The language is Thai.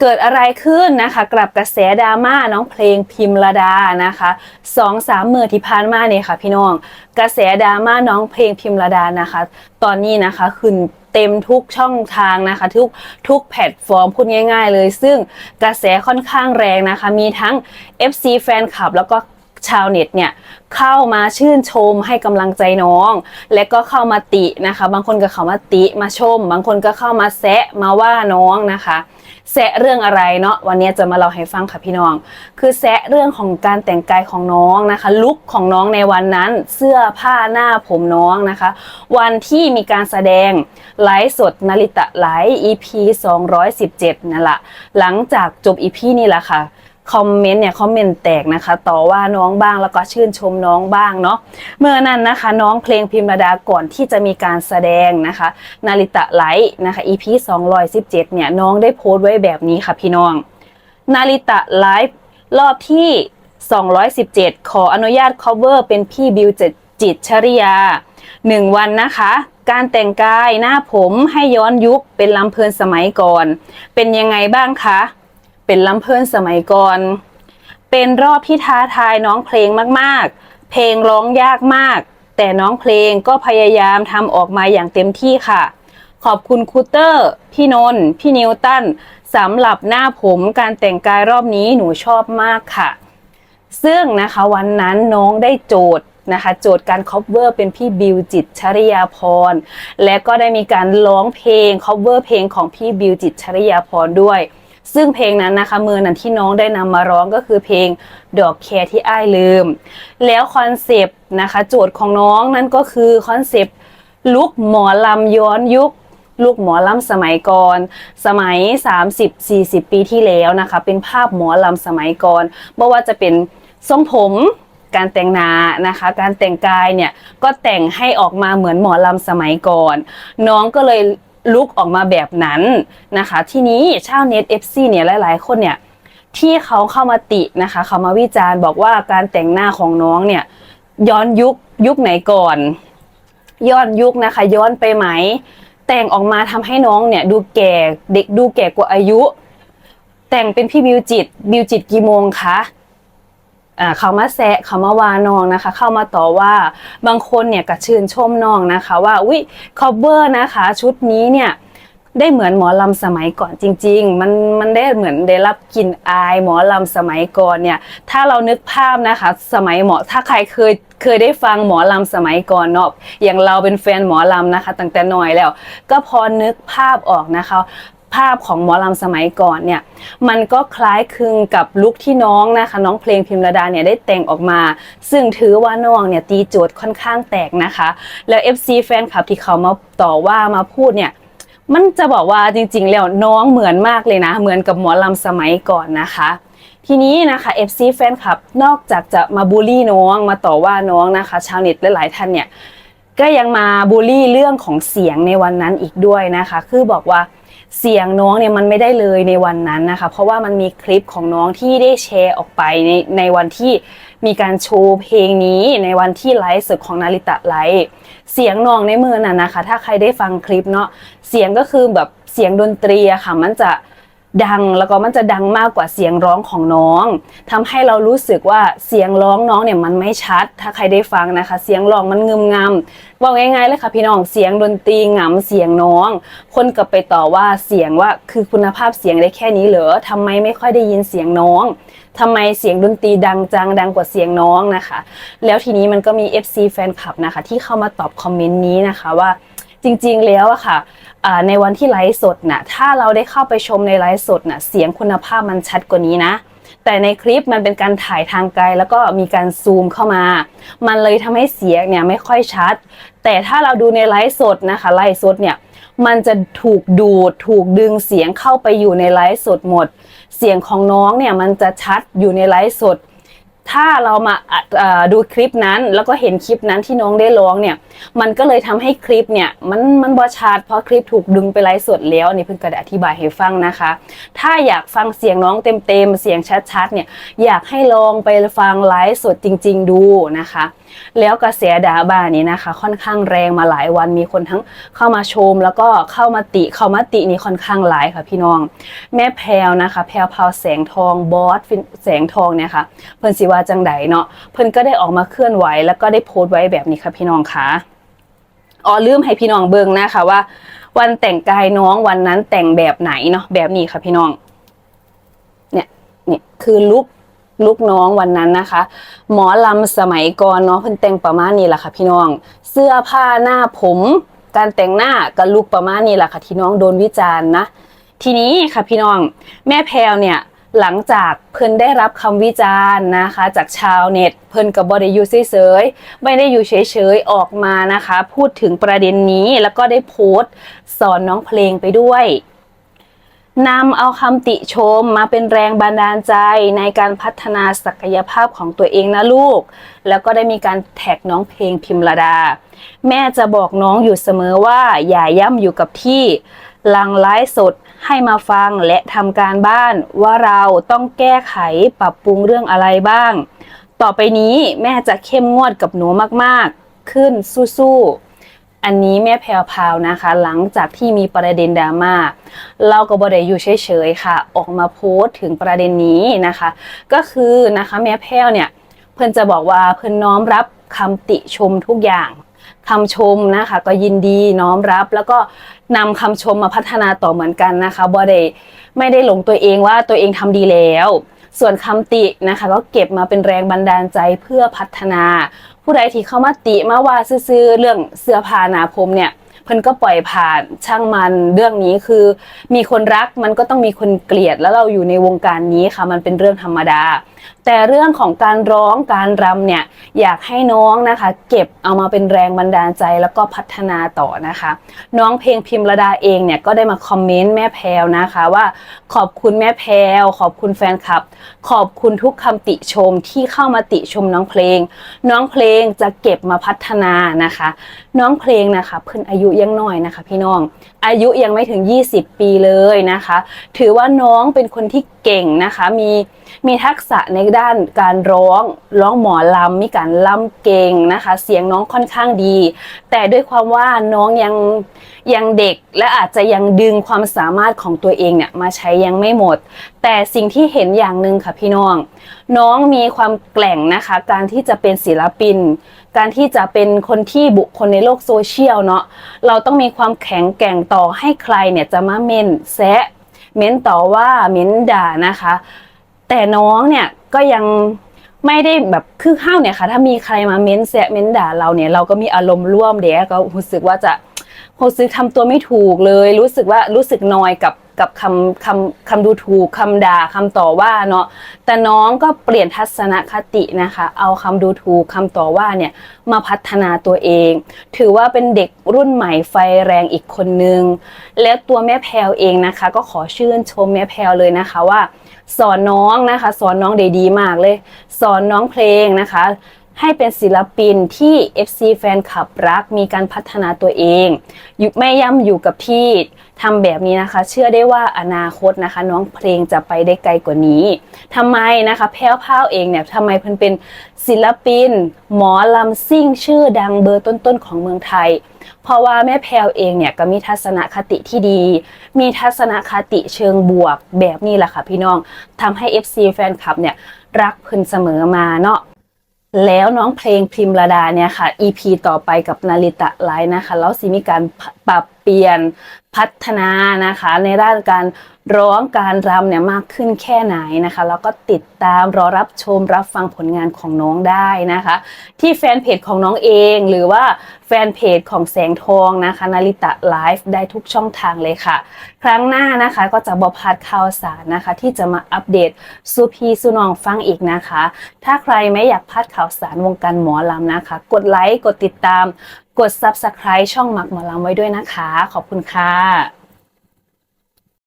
เกิดอะไรขึ้นนะคะกลับกระแสดราม่าน้องเพลงพิมระดานะคะสองสามมือที่ผ่านมาเนี่ยค่ะ พี่น้องกระแสดราม่าน้องเพลงพิมระดานะคะ ตอนนี้นะคะขึ้นเต็มทุกช่องทางนะคะ ทุกทุกแพลตฟอร์มพูดง่าย ๆ เลย ซึ่งกระแสค่อนข้างแรงนะคะ มีทั้ง FC แฟนคลับ แล้วก็ชาวเน็ตเนี่ยเข้ามาชื่นชมให้กำลังใจน้อง และก็เข้ามาตินะคะ บางคนก็เข้ามาติมาชม บางคนก็เข้ามาแซะมาว่าน้องนะคะ แซะเรื่องอะไรเนาะวันนี้จะมาเล่าให้ฟังค่ะพี่น้อง คือแซะเรื่องของการแต่งกายของน้องนะคะลุคของน้องในวันนั้น เสื้อผ้าหน้าผมน้องนะคะ วันที่มีการแสดงไลฟ์สดนาริตะไลฟ์ EP 217นั่นแหละหลังจากจบ EP นี่แหละค่ะ คอมเมนต์เนี่ยคอมเมนต์แตกนะคะ ต่อว่าน้องบ้างแล้วก็ชื่นชมน้องบ้างเนาะเมื่อนั้นนะคะ น้องเพลงพิมระดาก่อนที่จะมีการแสดงนะคะ นาริตะไลท์นะคะ EP 217เนี่ยน้องได้โพสต์ไว้แบบนี้ค่ะพี่น้อง นาริตะไลฟ์รอบที่ 217 ขออนุญาต cover เป็นพี่บิวจิตจิตชริยา 1 วันนะคะการแต่งกายหน้าผมให้ย้อนยุคเป็นลำเพลินสมัยก่อน เป็นยังไงบ้างคะ เป็นลำเพลินสมัยก่อน เป็นรอบที่ท้าทายน้องเพลงมากๆ เพลงร้องยากมาก แต่น้องเพลงก็พยายามทำออกมาอย่างเต็มที่ค่ะ ขอบคุณคูเตอร์ พี่นนท์พี่นิวตันสำหรับหน้าผมการแต่งกายรอบนี้หนูชอบมากค่ะ ซึ่งนะคะวันนั้นน้องได้โจทย์นะคะโจทย์การ cover เป็นพี่บิวจิตชริยาพร และก็ได้มีการร้องเพลง cover เพลงของพี่บิวจิตชริยาพรด้วย ซึ่งเพลงนั้นนะคะมือนั้นที่น้องได้นำมาร้องก็คือเพลงดอกแคร์ที่อ้ายลืม แล้วคอนเซปต์นะคะโจทย์ของน้องนั่นก็คือคอนเซปต์ลุกหมอลำย้อนยุคลูกหมอลำสมัยก่อน สมัย 30-40 ปีที่แล้วนะคะ เป็นภาพหมอลำสมัยก่อนไม่ว่าจะเป็นทรงผมการแต่งหน้านะคะ การแต่งกายเนี่ยก็แต่งให้ออกมาเหมือนหมอลำสมัยก่อน น้องก็เลย ลุกออกมาแบบนั้นนะคะ ทีนี้ชาวเน็ต FC เนี่ยหลาย ๆ คนเนี่ยที่เขาเข้ามาตินะคะเขามาวิจารณ์บอกว่าการแต่งหน้าของน้องเนี่ยย้อนยุคยุคไหนก่อน ย้อนยุคนะคะ ย้อนไปไหม แต่งออกมาทำให้น้องเนี่ยดูแก่เด็กดูแก่กว่าอายุ แต่งเป็นพี่บิวจิตบิวจิตกี่โมงคะ เขามาแซะเขามาว่าน้องนะคะ เข้ามาต่อว่าบางคนเนี่ยก็ชื่นชมน้องนะคะ ว่าอุ้ยคอเวอร์นะคะ ชุดนี้เนี่ยได้เหมือนหมอลำสมัยก่อนจริง ๆ มันมันได้เหมือนได้รับกลิ่นอายหมอลำสมัยก่อนเนี่ย ถ้าเรานึกภาพนะคะ สมัยหมอถ้าใครเคยเคยได้ฟังหมอลำสมัยก่อนเนาะอย่างเราเป็นแฟนหมอลำนะคะตั้งแต่น้อยแล้ว ก็พอนึกภาพออกนะคะ ภาพของหมอลำสมัยก่อนเนี่ยมันก็คล้ายคลึงกับลุคที่น้องนะคะน้องเพลงพิมระดาเนี่ยได้แต่งออกมา ซึ่งถือว่าน้องเนี่ยตีโจทย์ค่อนข้างแตกนะคะ แล้ว FC แฟนคลับที่เขามาต่อว่ามาพูดเนี่ยมันจะบอกว่าจริงๆ แล้วน้องเหมือนมากเลยนะ เหมือนกับหมอลำสมัยก่อนนะคะ ทีนี้นะคะ FC แฟนคลับนอกจากจะมาบูลลี่น้องมาต่อว่าน้องนะคะ ชาวเน็ตหลายๆท่านเนี่ยก็ยังมาบูลลี่เรื่องของเสียงในวันนั้นอีกด้วยนะคะ คือบอกว่า เสียงน้องเนี่ยมันไม่ได้เลยในวันนั้นนะคะ เพราะว่ามันมีคลิปของน้องที่ได้แชร์ออกไปในในวันที่มีการโชว์เพลงนี้ในวันที่ไลฟ์สดของนาริตะไลฟ์เสียงน้องในมือน่ะนะคะ ถ้าใครได้ฟังคลิปเนาะเสียงก็คือแบบเสียงดนตรีอะค่ะ มันจะ ดังแล้วก็มันจะดังมากกว่าเสียงร้องของน้องทำให้เรารู้สึกว่าเสียงร้องน้องเนี่ยมันไม่ชัด ถ้าใครได้ฟังนะคะ เสียงร้องมันงึมงำบอกง่ายๆเลยค่ะพี่น้องเสียงดนตรีงำเสียงน้อง คนก็ไปต่อว่าเสียงว่าคือคุณภาพเสียงได้แค่นี้เหรอทำไมไม่ค่อยได้ยินเสียงน้องทำไมเสียงดนตรีดังจังดังกว่าเสียงน้องนะคะ แล้วทีนี้มันก็มี FC แฟนคลับนะคะ ที่เข้ามาตอบคอมเมนต์นี้นะคะว่า จริงๆแล้วอะค่ะในวันที่ไลฟ์สดน่ะถ้าเราได้เข้าไปชมในไลฟ์สดน่ะเสียงคุณภาพมันชัดกว่านี้นะ แต่ในคลิปมันเป็นการถ่ายทางไกลแล้วก็มีการซูมเข้ามา มันเลยทำให้เสียงเนี่ยไม่ค่อยชัด แต่ถ้าเราดูในไลฟ์สดนะคะไลฟ์สดเนี่ยมันจะถูกดูดถูกดึงเสียงเข้าไปอยู่ในไลฟ์สดหมด เสียงของน้องเนี่ยมันจะชัดอยู่ในไลฟ์สด ถ้าเรามาดูคลิปนั้น แล้วก็เห็นคลิปนั้นที่น้องได้ร้องเนี่ย มันก็เลยทำให้คลิปเนี่ยมันมันบอชัดเพราะคลิปถูกดึงไปไลฟ์สดแล้วอันนี่เพิ่งกระดาอธิบายให้ฟังนะคะ ถ้าอยากฟังเสียงน้องเต็มๆเสียงชัดๆเนี่ยอยากให้ลองไปฟังไลฟ์สดจริง ๆ ดูนะคะ แล้วกระแสดราม่านี้นะคะ ค่อนข้างแรงมาหลายวันมีคนทั้งเข้ามาชม แล้วก็เข้ามาติเข้ามาตินี่ค่อนข้างหลายค่ะพี่น้อง แม่แพรวนะคะ แพรวพาวแสงทองบอสแสงทองเนี่ยค่ะเพิ่นสิว่าจังใดเนาะเพิ่นก็ได้ออกมาเคลื่อนไหว แล้วก็ได้โพสต์ไว้แบบนี้ค่ะพี่น้องคะอ๋อลืมให้พี่น้องเบิ่งนะคะว่า วันแต่งกายน้องวันนั้นแต่งแบบไหนเนาะแบบนี้ค่ะพี่น้อง เนี่ยเนี่ยคือลุก ลุกน้องวันนั้นนะคะ หมอลำสมัยก่อนเนาะเพิ่นแต่งประมาณนี้แหละค่ะพี่น้อง เสื้อผ้าหน้าผม การแต่งหน้าก็ลุกประมาณนี้แหละค่ะที่น้องโดนวิจารณ์นะ ทีนี้ค่ะพี่น้องแม่แพรวเนี่ยหลังจากเพิ่นได้รับคำวิจารณ์นะคะ จากชาวเน็ต เพิ่นกับบริยูเฉยๆไม่ได้อยู่เฉยๆออกมานะคะ พูดถึงประเด็นนี้แล้วก็ได้โพสต์สอนน้องเพลงไปด้วย นำเอาคำติชมมาเป็นแรงบันดาลใจในการพัฒนาศักยภาพของตัวเองนะลูก แล้วก็ได้มีการแท็กน้องเพลงพิมระดา แม่จะบอกน้องอยู่เสมอว่าอย่าย่ำอยู่กับที่ลังไลฟ์สดให้มาฟังและทำการบ้านว่าเราต้องแก้ไขปรับปรุงเรื่องอะไรบ้าง ต่อไปนี้แม่จะเข้มงวดกับหนูมากๆ ขึ้นสู้ๆ อันนี้แม่แพรวพาวนะคะ หลังจากที่มีประเด็นดราม่าเราก็บไดอยู่เฉยๆค่ะ ออกมาโพสต์ถึงประเด็นนี้นะคะ ก็คือนะคะแม่แพรวเนี่ยเพื่อนจะบอกว่าเพื่อนน้อมรับคำติชมทุกอย่างคำชมนะคะ ก็ยินดีน้อมรับ แล้วก็นำคำชมมาพัฒนาต่อเหมือนกันนะคะบอดไม่ได้หลงตัวเองว่าตัวเองทำดีแล้วส่วนคำตินะคะก็เก็บมาเป็นแรงบันดาลใจเพื่อพัฒนา ผู้ใดที่เข้ามาติมาว่าซื้อเรื่องเสื้อผ้าหนาผมเนี่ยเพิ่นก็ปล่อยผ่านช่างมันเรื่องนี้คือ มีคนรักมันก็ต้องมีคนเกลียดแล้วเราอยู่ในวงการนี้ค่ะมันเป็นเรื่องธรรมดา แต่เรื่องของการร้องการรำเนี่ยอยากให้น้องนะคะ เก็บเอามาเป็นแรงบันดาลใจแล้วก็พัฒนาต่อนะคะ น้องเพลงพิมระดาเองเนี่ยก็ได้มาคอมเมนต์แม่แพรวนะคะว่าขอบคุณแม่แพรวขอบคุณแฟนคลับ ขอบคุณทุกคำติชมที่เข้ามาติชมน้องเพลง น้องเพลงจะเก็บมาพัฒนานะคะ น้องเพลงนะคะเพิ่นอายุยังน้อยนะคะ พี่น้องอายุยังไม่ถึง 20 ปีเลยนะคะ ถือว่าน้องเป็นคนที่เก่งนะคะ มีมีทักษะในด้านการร้องร้องหมอลำมีการลำเก่งนะคะ เสียงน้องค่อนข้างดี แต่ด้วยความว่าน้องยังยังเด็กและอาจจะยังดึงความสามารถของตัวเองเนี่ยมาใช้ยังไม่หมด แต่สิ่งที่เห็นอย่างหนึ่งค่ะพี่น้อง น้องมีความแกร่งนะคะ การที่จะเป็นศิลปิน การที่จะเป็นคนที่บุคคลในโลกโซเชียลเนาะเราต้องมีความแข็งแกร่งต่อให้ใครเนี่ยจะมาเมนแซะเม้นต่อว่าเม้นด่านะคะ แต่น้องเนี่ย ก็ยังไม่ได้แบบคือข้าวเนี่ยค่ะ ถ้ามีใครมาเม้นแซะเม้นด่าเราเนี่ยเราก็มีอารมณ์ร่วมเดี๋ยวก็รู้สึกว่าจะรู้สึกทำตัวไม่ถูกเลย รู้สึกว่ารู้สึกนอยกับกับคำคำคำดูถูกคำด่าคำต่อว่าเนาะแต่น้องก็เปลี่ยนทัศนคตินะคะ เอาคำดูถูกคำต่อว่าเนี่ยมาพัฒนาตัวเอง ถือว่าเป็นเด็กรุ่นใหม่ไฟแรงอีกคนนึง และตัวแม่แพรวเองนะคะ ก็ขอชื่นชมแม่แพรวเลยนะคะว่า สอนน้องนะคะ สอนน้องได้ดีมากเลย สอนน้องเพลงนะคะ ให้เป็นศิลปินที่ FC แฟนคลับรักมีการพัฒนาตัวเองอยู่ไม่ย่ำอยู่กับที่ทำแบบนี้นะคะ เชื่อได้ว่าอนาคตนะคะ น้องเพลงจะไปได้ไกลกว่านี้ทำไมนะคะ แพ้วพราวเองเนี่ยทำไมเพิ่นเป็นศิลปิน หมอลำซิ่งชื่อดังเบอร์ต้นๆของเมืองไทย เพราะว่าแม่แพลวเองเนี่ยก็มีทัศนคติที่ดี มีทัศนคติเชิงบวกแบบนี้แหละค่ะพี่น้องทำให้ FC แฟนคลับเนี่ยรักเพิ่นเสมอมาเนาะแล้วน้องเพลงพิมระดาเนี่ยค่ะ EP ต่อไปกับนาริตะไลน์นะคะ แล้วสิมีการปรับเปลี่ยน พัฒนานะคะ ในด้านการร้องการรำเนี่ยมากขึ้นแค่ไหนนะคะ แล้วก็ติดตามรอรับชมรับฟังผลงานของน้องได้นะคะ ที่แฟนเพจของน้องเองหรือว่าแฟนเพจของแสงทองนะคะนาริตะไลฟ์ได้ทุกช่องทางเลยค่ะ ครั้งหน้านะคะก็จะบอพลาดข่าวสารนะคะ ที่จะมาอัปเดตสุพีสุนองฟังอีกนะคะ ถ้าใครไม่อยากพลาดข่าวสารวงการหมอลำนะคะ กดไลค์กดติดตาม กด Subscribe ช่องหมักหมอลำไว้ด้วยนะคะ ขอบคุณค่ะ